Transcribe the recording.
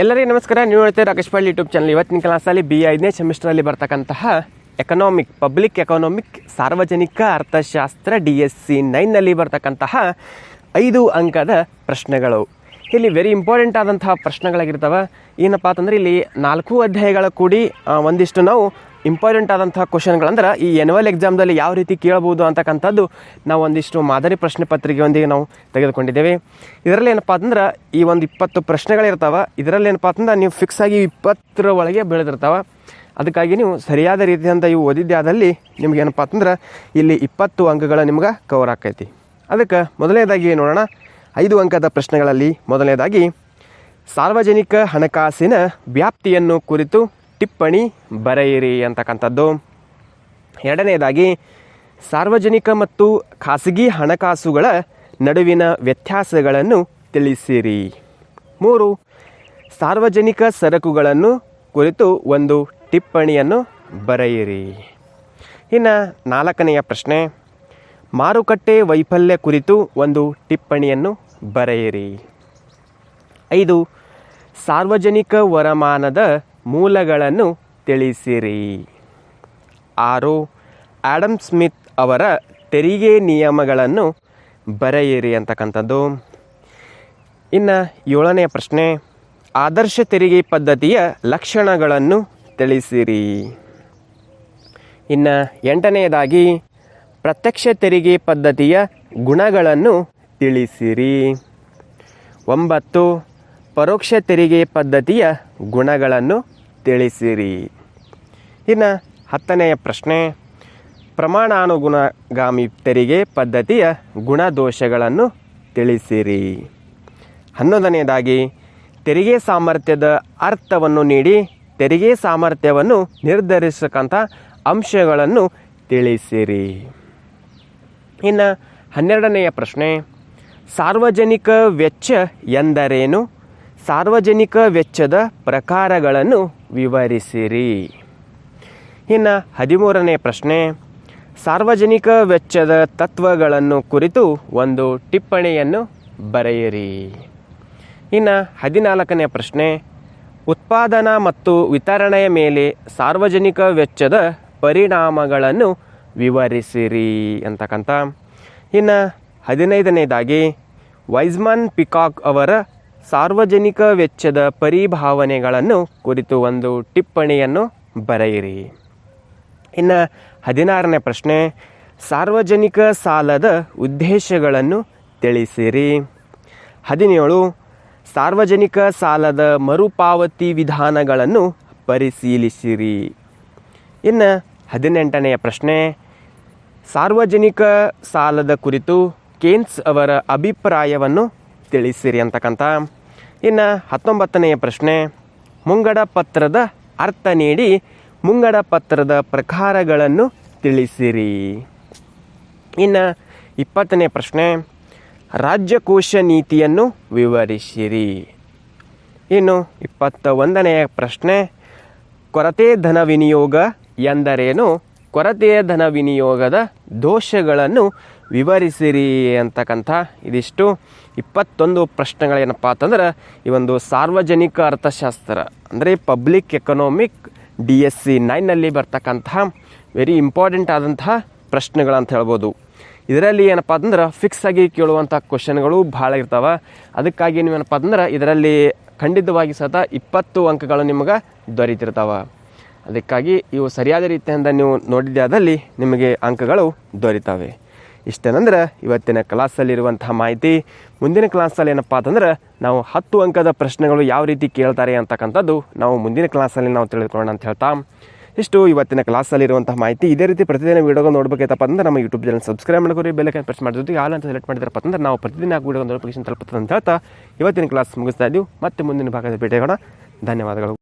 ಎಲ್ಲರಿಗೂ ನಮಸ್ಕಾರ. ನೀವು ಹೇಳ್ತೇವೆ ರಾಕೇಶ್ ಪಾಲ್ ಯೂಟ್ಯೂಬ್ ಚಾನಲ್ ಇವತ್ತಿನ ಕ್ಲಾಸಲ್ಲಿ ಬಿ ಐದನೇ ಸೆಮಿಸ್ಟ್ರಲ್ಲಿ ಬರ್ತಕ್ಕಂತಹ ಎಕನಾಮಿಕ್ ಪಬ್ಲಿಕ್ ಎಕನಾಮಿಕ್ ಸಾರ್ವಜನಿಕ ಅರ್ಥಶಾಸ್ತ್ರ ಡಿ ಎಸ್ ಸಿ ನೈನ್ನಲ್ಲಿ ಬರ್ತಕ್ಕಂತಹ ಐದು ಅಂಕದ ಪ್ರಶ್ನೆಗಳು. ಇಲ್ಲಿ ವೆರಿ ಇಂಪಾರ್ಟೆಂಟ್ ಆದಂತಹ ಪ್ರಶ್ನೆಗಳಾಗಿರ್ತವೆ. ಏನಪ್ಪ ಅಂತಂದ್ರೆ ಇಲ್ಲಿ ನಾಲ್ಕು ಅಧ್ಯಾಯಗಳ ಕೂಡಿ ಒಂದಿಷ್ಟು ನಾವು ಇಂಪಾರ್ಟೆಂಟ್ ಆದಂತಹ ಕ್ವಶನ್ಗಳಂದ್ರೆ ಈ ಎನ್ಯುವಲ್ ಎಕ್ಸಾಮ್ದಲ್ಲಿ ಯಾವ ರೀತಿ ಕೇಳಬಹುದು ಅಂತಕ್ಕಂಥದ್ದು ನಾವು ಒಂದಿಷ್ಟು ಮಾದರಿ ಪ್ರಶ್ನೆ ಪತ್ರಿಕೆಯೊಂದಿಗೆ ನಾವು ತೆಗೆದುಕೊಂಡಿದ್ದೇವೆ. ಇದರಲ್ಲಿ ಏನಪ್ಪ ಅಂದ್ರೆ ಈ ಒಂದು ಇಪ್ಪತ್ತು ಪ್ರಶ್ನೆಗಳಿರ್ತಾವೆ. ಇದರಲ್ಲಿ ಏನಪ್ಪ ಅಂದ್ರೆ ನೀವು ಫಿಕ್ಸ್ ಆಗಿ ಇಪ್ಪತ್ತರ ಒಳಗೆ ಬೆಳೆದಿರ್ತಾವೆ. ಅದಕ್ಕಾಗಿ ನೀವು ಸರಿಯಾದ ರೀತಿಯಿಂದ ಇವು ಓದಿದ್ದೆ ಆದಲ್ಲಿ ನಿಮ್ಗೆ ಏನಪ್ಪ ಇಲ್ಲಿ ಇಪ್ಪತ್ತು ಅಂಕಗಳ ನಿಮ್ಗೆ ಕವರ್ ಆಕೈತಿ. ಅದಕ್ಕೆ ಮೊದಲನೇದಾಗಿ ನೋಡೋಣ. ಐದು ಅಂಕದ ಪ್ರಶ್ನೆಗಳಲ್ಲಿ ಮೊದಲನೇದಾಗಿ ಸಾರ್ವಜನಿಕ ಹಣಕಾಸಿನ ವ್ಯಾಪ್ತಿಯನ್ನು ಕುರಿತು ಟಿಪ್ಪಣಿ ಬರೆಯಿರಿ ಅಂತಕ್ಕಂಥದ್ದು. ಎರಡನೇದಾಗಿ, ಸಾರ್ವಜನಿಕ ಮತ್ತು ಖಾಸಗಿ ಹಣಕಾಸುಗಳ ನಡುವಿನ ವ್ಯತ್ಯಾಸಗಳನ್ನು ತಿಳಿಸಿರಿ. ಮೂರು, ಸಾರ್ವಜನಿಕ ಸರಕುಗಳನ್ನು ಕುರಿತು ಒಂದು ಟಿಪ್ಪಣಿಯನ್ನು ಬರೆಯಿರಿ. ಇನ್ನು ನಾಲ್ಕನೆಯ ಪ್ರಶ್ನೆ, ಮಾರುಕಟ್ಟೆ ವೈಫಲ್ಯ ಕುರಿತು ಒಂದು ಟಿಪ್ಪಣಿಯನ್ನು ಬರೆಯಿರಿ. ಐದು, ಸಾರ್ವಜನಿಕ ವರಮಾನದ ಮೂಲಗಳನ್ನು ತಿಳಿಸಿರಿ. ಆರು ಆಡಮ್ ಸ್ಮಿತ್ ಅವರ ತೆರಿಗೆ ನಿಯಮಗಳನ್ನು ಬರೆಯಿರಿ ಅಂತಕ್ಕಂಥದ್ದು. ಇನ್ನು ಏಳನೆಯ ಪ್ರಶ್ನೆ, ಆದರ್ಶ ತೆರಿಗೆ ಪದ್ಧತಿಯ ಲಕ್ಷಣಗಳನ್ನು ತಿಳಿಸಿರಿ. ಇನ್ನು ಎಂಟನೆಯದಾಗಿ ಪ್ರತ್ಯಕ್ಷ ತೆರಿಗೆ ಪದ್ಧತಿಯ ಗುಣಗಳನ್ನು ತಿಳಿಸಿರಿ. ಒಂಬತ್ತು ಪರೋಕ್ಷ ತೆರಿಗೆ ಪದ್ಧತಿಯ ಗುಣಗಳನ್ನು ತಿಳಿಸಿರಿ. ಇನ್ನು ಹತ್ತನೆಯ ಪ್ರಶ್ನೆ, ಪ್ರಮಾಣಾನುಗುಣಗಾಮಿ ತೆರಿಗೆ ಪದ್ಧತಿಯ ಗುಣದೋಷಗಳನ್ನು ತಿಳಿಸಿರಿ. ಹನ್ನೊಂದನೆಯದಾಗಿ, ತೆರಿಗೆ ಸಾಮರ್ಥ್ಯದ ಅರ್ಥವನ್ನು ನೀಡಿ ತೆರಿಗೆ ಸಾಮರ್ಥ್ಯವನ್ನು ನಿರ್ಧರಿಸತಕ್ಕಂಥ ಅಂಶಗಳನ್ನು ತಿಳಿಸಿರಿ. ಇನ್ನು ಹನ್ನೆರಡನೆಯ ಪ್ರಶ್ನೆ, ಸಾರ್ವಜನಿಕ ವೆಚ್ಚ ಎಂದರೇನು? ಸಾರ್ವಜನಿಕ ವೆಚ್ಚದ ಪ್ರಕಾರಗಳನ್ನು ವಿವರಿಸಿರಿ. ಇನ್ನು ಹದಿಮೂರನೇ ಪ್ರಶ್ನೆ, ಸಾರ್ವಜನಿಕ ವೆಚ್ಚದ ತತ್ವಗಳನ್ನು ಕುರಿತು ಒಂದು ಟಿಪ್ಪಣಿಯನ್ನು ಬರೆಯಿರಿ. ಇನ್ನು ಹದಿನಾಲ್ಕನೇ ಪ್ರಶ್ನೆ, ಉತ್ಪಾದನಾ ಮತ್ತು ವಿತರಣೆಯ ಮೇಲೆ ಸಾರ್ವಜನಿಕ ವೆಚ್ಚದ ಪರಿಣಾಮಗಳನ್ನು ವಿವರಿಸಿರಿ ಅಂತಕ್ಕಂಥ. ಇನ್ನು ಹದಿನೈದನೇದಾಗಿ, ವೈಸ್ಮನ್ ಪಿಕಾಕ್ ಅವರ ಸಾರ್ವಜನಿಕ ವೆಚ್ಚದ ಪರಿಭಾವನೆಗಳನ್ನು ಕುರಿತು ಒಂದು ಟಿಪ್ಪಣಿಯನ್ನು ಬರೆಯಿರಿ. ಇನ್ನು ಹದಿನಾರನೇ ಪ್ರಶ್ನೆ, ಸಾರ್ವಜನಿಕ ಸಾಲದ ಉದ್ದೇಶಗಳನ್ನು ತಿಳಿಸಿರಿ. ಹದಿನೇಳು, ಸಾರ್ವಜನಿಕ ಸಾಲದ ಮರುಪಾವತಿ ವಿಧಾನಗಳನ್ನು ಪರಿಶೀಲಿಸಿರಿ. ಇನ್ನು ಹದಿನೆಂಟನೆಯ ಪ್ರಶ್ನೆ, ಸಾರ್ವಜನಿಕ ಸಾಲದ ಕುರಿತು ಕೇನ್ಸ್ ಅವರ ಅಭಿಪ್ರಾಯವನ್ನು ತಿಳಿಸಿರಿ ಅಂತಕ್ಕಂಥ ಇನ್ನು ಹತ್ತೊಂಬತ್ತನೆಯ ಪ್ರಶ್ನೆ, ಮುಂಗಡ ಪತ್ರದ ಅರ್ಥ ನೀಡಿ ಮುಂಗಡ ಪತ್ರದ ಪ್ರಕಾರಗಳನ್ನು ತಿಳಿಸಿರಿ. ಇನ್ನು ಇಪ್ಪತ್ತನೇ ಪ್ರಶ್ನೆ, ರಾಜ್ಯಕೋಶ ನೀತಿಯನ್ನು ವಿವರಿಸಿರಿ. ಇನ್ನು ಇಪ್ಪತ್ತ ಒಂದನೆಯ ಪ್ರಶ್ನೆ, ಕೊರತೆ ಧನ ವಿನಿಯೋಗ ಎಂದರೇನು? ಕೊರತೆಯ ಧನ ವಿನಿಯೋಗದ ದೋಷಗಳನ್ನು ವಿವರಿಸಿರಿ ಅಂತಕ್ಕಂಥ ಇದಿಷ್ಟು ಇಪ್ಪತ್ತೊಂದು ಪ್ರಶ್ನೆಗಳೇನಪ್ಪ ಅಂತಂದ್ರೆ, ಈ ಒಂದು ಸಾರ್ವಜನಿಕ ಅರ್ಥಶಾಸ್ತ್ರ, ಅಂದರೆ public economic D S C ನೈನಲ್ಲಿ ಬರ್ತಕ್ಕಂತಹ ವೆರಿ ಇಂಪಾರ್ಟೆಂಟ್ ಆದಂತಹ ಪ್ರಶ್ನೆಗಳಂತ ಹೇಳ್ಬೋದು. ಇದರಲ್ಲಿ ಏನಪ್ಪ ಅಂತಂದ್ರೆ ಫಿಕ್ಸ್ ಆಗಿ ಕೇಳುವಂಥ ಕ್ವಶನ್ಗಳು ಭಾಳ ಇರ್ತಾವೆ. ಅದಕ್ಕಾಗಿ ನೀವೇನಪ್ಪ ಅಂತಂದ್ರೆ, ಇದರಲ್ಲಿ ಖಂಡಿತವಾಗಿ ಸತ ಇಪ್ಪತ್ತು ಅಂಕಗಳು ನಿಮಗೆ ದೊರೀತಿರ್ತಾವೆ. ಅದಕ್ಕಾಗಿ ಇವು ಸರಿಯಾದ ರೀತಿಯಿಂದ ನೀವು ನೋಡಿದ್ದೆ ಆದಲ್ಲಿ ನಿಮಗೆ ಅಂಕಗಳು ದೊರೀತವೆ. ಇಷ್ಟೇನಂದ್ರೆ ಇವತ್ತಿನ ಕ್ಲಾಸಲ್ಲಿರುವಂತಹ ಮಾಹಿತಿ. ಮುಂದಿನ ಕ್ಲಾಸಲ್ಲಿ ಏನಪ್ಪ ಅಂತಂದ್ರೆ ನಾವು ಹತ್ತು ಅಂಕದ ಪ್ರಶ್ನೆಗಳು ಯಾವ ರೀತಿ ಕೇಳ್ತಾರೆ ಅಂತಕ್ಕಂಥದ್ದು ನಾವು ಮುಂದಿನ ಕ್ಲಾಸಲ್ಲಿ ನಾವು ತಿಳಿದುಕೊಳ್ಳೋಣ ಅಂತ ಹೇಳ್ತಾ. ಇಷ್ಟು ಇವತ್ತಿನ ಕ್ಲಾಸಲ್ಲಿರುವಂತಹ ಮಾಹಿತಿ. ಇದೇ ರೀತಿ ಪ್ರತಿದಿನ ವೀಡಿಯೋಗಳು ನೋಡಬೇಕಾಯ್ತಪ್ಪ ಅಂದ್ರೆ ನಮ್ಮ ಯೂಟ್ಯೂಬ್ ಚಾನಲ್ ಸಬ್ಸ್ಕ್ರೈಬ್ ಮಾಡ್ಕೊರಿ ಬೆಲ್ಲೈಕನ್ ಪ್ರೆಸ್ ಮಾಡಿದ ಜೊತೆಗೆ ಆಲ್ ಅಂತ ಸೆಲೆಕ್ಟ್ ಮಾಡಿದ್ರಪ್ಪ ಅಂದ್ರೆ ನಾವು ಪ್ರತಿದಿನ ವೀಡಿಯೋ ನೋಟಿಫಿಕೇಶನ್ ತಲುಪುತ್ತದೆ ಅಂತ ಹೇಳ್ತಾ. ಇವತ್ತಿನ ಕ್ಲಾಸ್ ಮುಗಿಸ್ತಾ ಇದ್ದೀವಿ. ಮತ್ತೆ ಮುಂದಿನ ಭಾಗದ ಭೇಟಿಯಾಗೋಣ. ಧನ್ಯವಾದಗಳು.